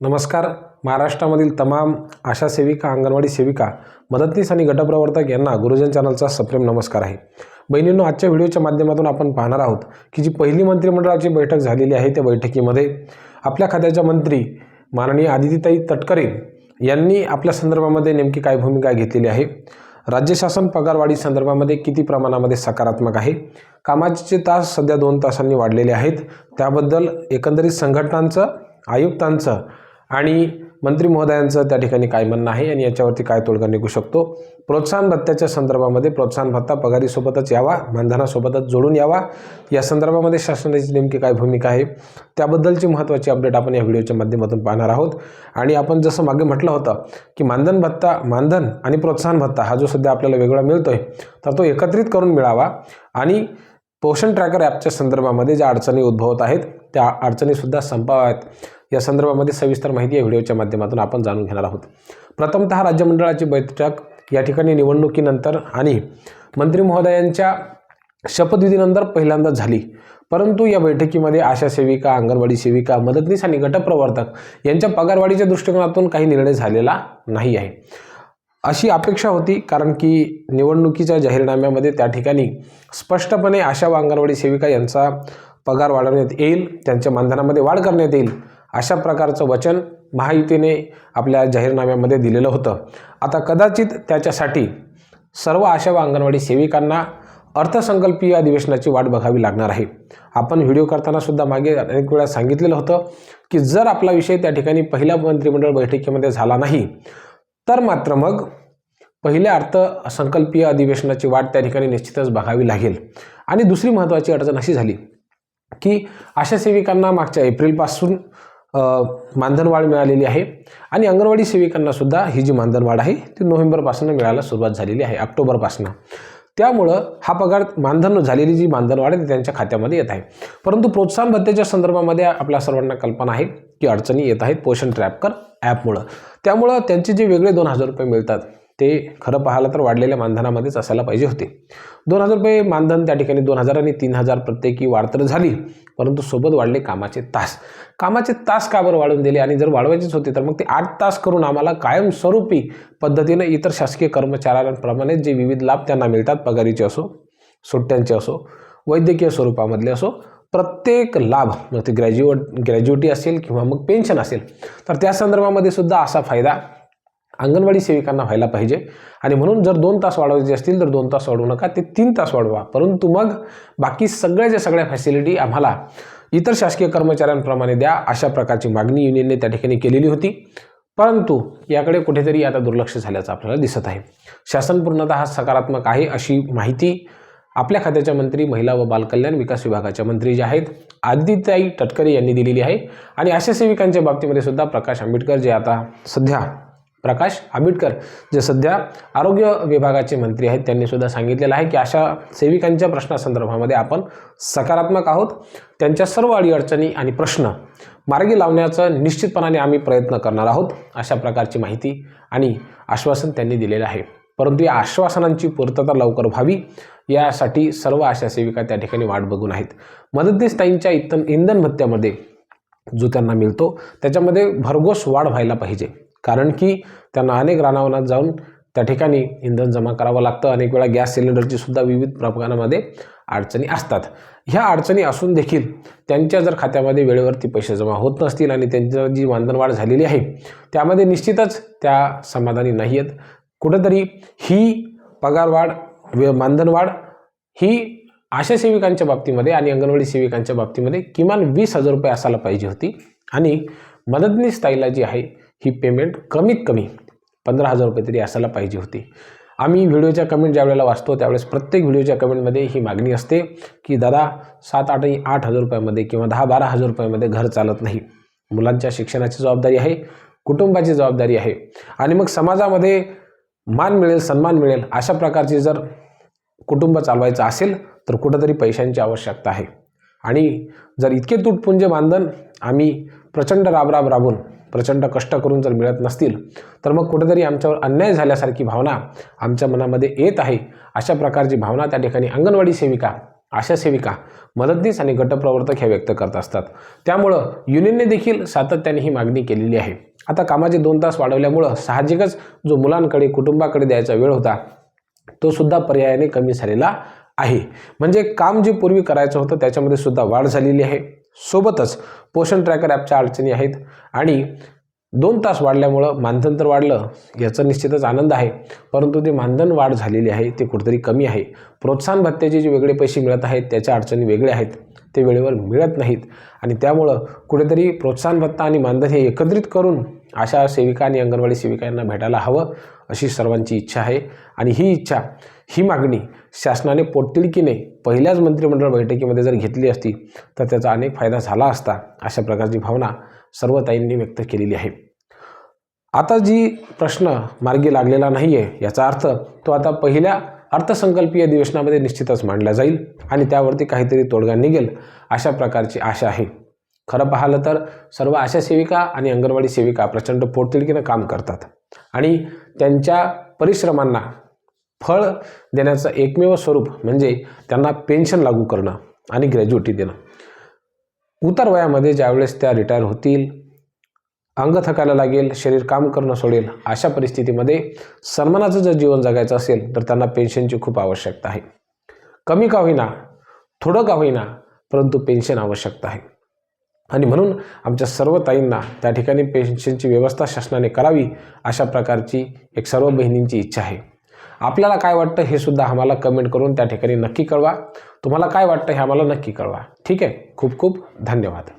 नमस्कार. महाराष्ट्रामधील तमाम आशा सेविका अंगणवाडी सेविका मदतनीस आणि गटप्रवर्तक यांना गुरुजन चॅनलचा सप्रेम नमस्कार आहे. बहिणींनो आजच्या व्हिडिओच्या माध्यमातून आपण पाहणार आहोत की जी पहिली मंत्रिमंडळाची बैठक झालेली आहे त्या बैठकीमध्ये आपल्या खात्याच्या मंत्री माननीय आदितीताई तटकरे यांनी आपल्या संदर्भामध्ये नेमकी काय भूमिका घेतलेली आहे? राज्य शासन पगारवाढी संदर्भामध्ये किती प्रमाणामध्ये सकारात्मक आहे? कामाचे तास सध्या दोन तासांनी वाढलेले आहेत. त्याबद्दल एकंदरीत संघटनांचं आयुक्तांचं आणि मंत्री महोदयांचं त्या ठिकाणी काय म्हणणं आहे आणि याच्यावरती काय तोडगा निघू शकतो? प्रोत्साहन भत्त्याच्या संदर्भामध्ये प्रोत्साहन भत्ता पगारीसोबतच यावा मानधनासोबतच जोडून यावा. या संदर्भामध्ये शासनाची नेमकी काय भूमिका आहे? त्याबद्दलची महत्त्वाची अपडेट आपण या व्हिडिओच्या माध्यमातून पाहणार आहोत. आणि आपण जसं मागे म्हटलं होतं की मानधन भत्ता मानधन आणि प्रोत्साहन भत्ता हा जो सध्या आपल्याला वेगळा मिळतो आहे तर तो एकत्रित करून मिळावा. आणि पोषण ट्रॅकर ॲपच्या संदर्भामध्ये ज्या अडचणी उद्भवत आहेत त्या अडचणीसुद्धा संपाव्यात या संदर्भामध्ये सविस्तर माहिती या व्हिडिओच्या माध्यमातून आपण जाणून घेणार आहोत. प्रथमतः राज्यमंडळाची बैठक या ठिकाणी निवडणुकीनंतर आणि मंत्री महोदयांच्या शपथविधीनंतर पहिल्यांदाच झाली. परंतु या बैठकीमध्ये आशा सेविका अंगणवाडी सेविका मदतनीस आणि गटप्रवर्तक यांच्या पगारवाढीच्या दृष्टिकोनातून काही निर्णय झालेला नाही आहे. अशी अपेक्षा होती कारण की निवडणुकीच्या जाहीरनाम्यामध्ये त्या ठिकाणी स्पष्टपणे आशा व अंगणवाडी सेविका यांचा पगार वाढवण्यात येईल त्यांच्या मानधनामध्ये वाढ करण्यात येईल अशा प्रकारचं वचन महायुतीने आपल्या जाहीरनाम्यामध्ये दिलेलं होतं. आता कदाचित त्याच्यासाठी सर्व आशा व अंगणवाडी सेविकांना अर्थसंकल्पीय अधिवेशनाची वाट बघावी लागणार आहे. आपण व्हिडिओ करताना सुद्धा मागे अनेक वेळा सांगितलेलं होतं की जर आपला विषय त्या ठिकाणी पहिल्या मंत्रिमंडळ बैठकीमध्ये झाला नाही तर मात्र मग पहिल्या अर्थसंकल्पीय अधिवेशनाची वाट त्या ठिकाणी निश्चितच बघावी लागेल. आणि दुसरी महत्त्वाची अडचण अशी झाली की आशा सेविकांना मागच्या एप्रिलपासून मानधनवाढ मिळालेली आहे. आणि अंगणवाडी सेविकांनासुद्धा ही जी मानधनवाढ आहे ती नोव्हेंबरपासून मिळायला सुरुवात झालेली आहे ऑक्टोबरपासून. त्यामुळं हा पगार मानधन झालेली जी मानधनवाढ आहे ती त्यांच्या खात्यामध्ये येत आहे. परंतु प्रोत्साहन भत्त्याच्या संदर्भामध्ये आपल्या सर्वांना कल्पना आहे की अडचणी येत आहेत पोषण ट्रॅपकर ॲपमुळं. त्यामुळं त्यांचे जे वेगळे दोन हजार रुपये मिळतात ते खरं पाहायला तर वाढलेल्या मानधनामध्येच असायला पाहिजे होते. दोन हजार रुपये मानधन त्या ठिकाणी दोन हजार आणि तीन हजार प्रत्येकी वाढ तर झाली परंतु सोबत वाढले कामाचे तास. कामाचे तास का बरं वाढवून दिले आणि जर वाढवायचेच होते तर मग ते आठ तास करून आम्हाला कायमस्वरूपी पद्धतीनं इतर शासकीय कर्मचाऱ्यांप्रमाणे जे विविध लाभ त्यांना मिळतात पगारीचे असो सुट्ट्यांचे असो वैद्यकीय स्वरूपामधले असो प्रत्येक लाभ मग ते ग्रॅज्युएट ग्रॅज्युएटी असेल किंवा मग पेन्शन असेल तर त्या संदर्भामध्ये सुद्धा असा फायदा अंगणवाडी सेविकांना व्हायला पाहिजे. आणि म्हणून जर दोन तास वाढवायचे असतील तर दोन तास वाढवू नका ते तीन तास वाढवा. परंतु मग बाकी सगळ्याच्या सगळ्या फॅसिलिटी आम्हाला इतर शासकीय कर्मचाऱ्यांप्रमाणे द्या अशा प्रकारची मागणी युनियनने त्या ठिकाणी केलेली होती. परंतु याकडे कुठेतरी आता दुर्लक्ष झाल्याचं आपल्याला दिसत आहे. शासन पूर्णतः सकारात्मक आहे अशी माहिती आपल्या खात्याच्या मंत्री महिला व बालकल्याण विकास विभागाच्या मंत्री जे आहेत आदित्याई तटकरे यांनी दिलेली आहे. आणि अशा सेविकांच्या बाबतीमध्ये सुद्धा प्रकाश आंबेडकर जे आता सध्या प्रकाश आंबेडकर जे सध्या आरोग्य विभागाचे मंत्री आहेत त्यांनी सुद्धा सांगितलेलं आहे की अशा सेविकांच्या प्रश्नासंदर्भामध्ये आपण सकारात्मक आहोत. त्यांच्या सर्व अडीअडचणी आणि प्रश्न मार्गी लावण्याचा निश्चितपणाने आम्ही प्रयत्न करणार आहोत अशा प्रकारची माहिती आणि आश्वासन त्यांनी दिलेलं आहे. परंतु या आश्वासनांची पूर्तता लवकर व्हावी यासाठी सर्व आशा सेविका त्या ठिकाणी वाट बघून आहेत. मदतनीस ताईंच्या इतन इंधन भत्त्यामध्ये जो त्यांना मिळतो त्याच्यामध्ये भरघोस वाढ व्हायला पाहिजे. कारण की त्यांना अनेक रानावनात जाऊन त्या ठिकाणी इंधन जमा करावं लागतं. अनेक वेळा गॅस सिलेंडरची सुद्धा विविध प्रकारामध्ये अडचणी असतात. ह्या अडचणी असून देखील त्यांच्या जर खात्यामध्ये वेळेवरती पैसे जमा होत नसतील आणि त्यांच्या जी मानधनवाढ झालेली आहे त्यामध्ये निश्चितच त्या समाधानी नाही आहेत कुठंतरी ही पगारवाढ व मानधनवाढ ही आशा सेविकांच्या बाबतीमध्ये आणि अंगणवाडी सेविकांच्या बाबतीमध्ये किमान वीस हजार रुपये असायला पाहिजे होती. आणि मदतनीस ताईला जी आहे ही पेमेंट कमीत कमी पंधरा हजार रुपये तरी असायला पाहिजे होती. आम्ही व्हिडिओच्या कमेंट ज्या वेळेला वाचतो त्यावेळेस प्रत्येक व्हिडिओच्या कमेंटमध्ये ही मागणी असते की दादा सात आठ आणि आठ हजार रुपयामध्ये किंवा दहा बारा हजार रुपयामध्ये घर चालत नाही. मुलांच्या शिक्षणाची जबाबदारी आहे कुटुंबाची जबाबदारी आहे आणि मग समाजामध्ये मान मिळेल सन्मान मिळेल अशा प्रकारची जर कुटुंब चालवायचं असेल तर कुठंतरी पैशांची आवश्यकता आहे. आणि जर इतके तुटपुंजे मानधन आम्ही प्रचंड राबराब राबून प्रचंड कष्ट करून जर मिळत नसतील तर मग कुठेतरी आमच्यावर अन्याय झाल्यासारखी भावना आमच्या मनामध्ये येत आहे. अशा प्रकारची भावना त्या ठिकाणी अंगणवाडी सेविका आशा सेविका मदतनीस आणि गटप्रवर्तक हे व्यक्त करत असतात. त्यामुळं युनियनने देखील सातत्याने ही मागणी केलेली आहे. आता कामाचे दोन तास वाढवल्यामुळं साहजिकच जो मुलांकडे कुटुंबाकडे द्यायचा वेळ होता तो सुद्धा पर्यायाने कमी झालेला आहे. म्हणजे काम जे पूर्वी करायचं होतं त्याच्यामध्ये सुद्धा वाढ झालेली आहे. सोबतच पोषण ट्रॅकर ॲपच्या अडचणी आहेत आणि दोन तास वाढल्यामुळं मानधन तर वाढलं याचा निश्चितच आनंद आहे. परंतु ते मानधन वाढ झालेली आहे ते कुठेतरी कमी आहे. प्रोत्साहन भत्त्याचे जे वेगळे पैसे मिळत आहेत त्याच्या अडचणी वेगळे आहेत. ते वेळेवर मिळत नाहीत आणि त्यामुळं कुठेतरी प्रोत्साहन भत्ता आणि मानधन हे एकत्रित करून अशा सेविका आणि अंगणवाडी सेविका यांना भेटायला हवं अशी सर्वांची इच्छा आहे. आणि ही इच्छा ही मागणी शासनाने पोटतिडकीने पहिल्याच मंत्रिमंडळ बैठकीमध्ये जर घेतली असती तर त्याचा अनेक फायदा झाला असता अशा प्रकारची भावना सर्व ताईंनी व्यक्त केलेली आहे. आता जी प्रश्न मार्गी लागलेला नाही आहे याचा अर्थ तो आता पहिल्या अर्थसंकल्पीय अधिवेशनामध्ये निश्चितच मांडला जाईल आणि त्यावरती काहीतरी तोडगा निघेल अशा प्रकारची आशा आहे. खरं पाहिलं तर सर्व आशा सेविका आणि अंगणवाडी सेविका प्रचंड पोटतिडकीनं काम करतात. आणि त्यांच्या परिश्रमांना फळ देण्याचं एकमेव स्वरूप म्हणजे त्यांना पेन्शन लागू करणं आणि ग्रॅज्युटी देणं. उतार वयामध्ये ज्यावेळेस त्या रिटायर होतील अंग थकायला लागेल शरीर काम करणं सोडेल अशा परिस्थितीमध्ये सन्मानाचं जर जीवन जगायचं असेल तर त्यांना पेन्शनची खूप आवश्यकता आहे. कमी का होईना थोडं का होईना परंतु पेन्शन आवश्यकता आहे. आणि म्हणून आमच्या सर्व ताईंना त्या ठिकाणी पेन्शनची व्यवस्था शासनाने करावी अशा प्रकारची एक सर्व बहिणींची इच्छा आहे. आपल्याला काय वाटतं हे सुद्धा आम्हाला कमेंट करून त्या ठिकाणी नक्की कळवा. तुम्हाला काय वाटतं हे आम्हाला नक्की कळवा. ठीक आहे? खूप खूप धन्यवाद.